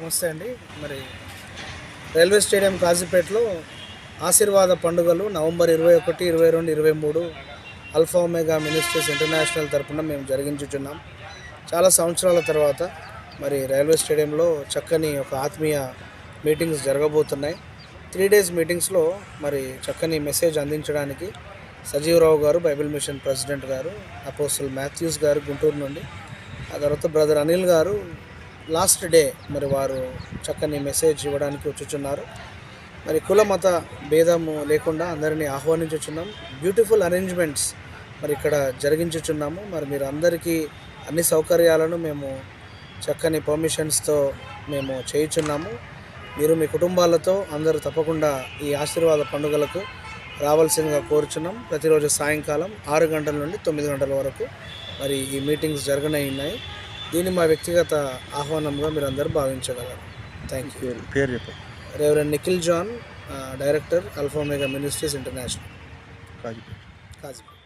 నమస్తే అండి. మరి రైల్వే స్టేడియం కాజీపేటలో ఆశీర్వాద పండుగలు నవంబర్ ఇరవై ఒకటి ఇరవై రెండు ఇరవై మూడు అల్ఫా ఒమేగా మినిస్ట్రీస్ ఇంటర్నేషనల్ తరఫున మేము జరిగించుచున్నాం. చాలా సంవత్సరాల తర్వాత మరి రైల్వే స్టేడియంలో చక్కని ఒక ఆత్మీయ మీటింగ్స్ జరగబోతున్నాయి. త్రీ డేస్ మీటింగ్స్లో మరి చక్కని మెసేజ్ అందించడానికి సజీవరావు గారు బైబిల్ మిషన్ ప్రెసిడెంట్ గారు అపోస్టల్ మాథ్యూస్ గారు గుంటూరు నుండి ఆ తర్వాత బ్రదర్ అనిల్ గారు లాస్ట్ డే మరి వారు చక్కని మెసేజ్ ఇవ్వడానికి వచ్చుచున్నారు. మరి కుల మత భేదము లేకుండా అందరినీ ఆహ్వానించుచున్నాం. బ్యూటిఫుల్ అరేంజ్మెంట్స్ మరి ఇక్కడ జరిగించుచున్నాము. మరి మీరు అందరికీ అన్ని సౌకర్యాలను మేము చక్కని పర్మిషన్స్తో మేము చేయుచున్నాము. మీరు మీ కుటుంబాలతో అందరూ తప్పకుండా ఈ ఆశీర్వాద పండుగలకు రావాల్సిందిగా కోరుచున్నాం. ప్రతిరోజు సాయంకాలం ఆరు గంటల నుండి తొమ్మిది గంటల వరకు మరి ఈ మీటింగ్స్ జరగనే ఉన్నాయి దీన్ని మా వ్యక్తిగత ఆహ్వానంగా మీరు అందరూ భావించగలరు. థ్యాంక్ యూ పేరు చెప్పండి reverend Nikhil John director alpha omega ministries international Kazipet. Kazipet.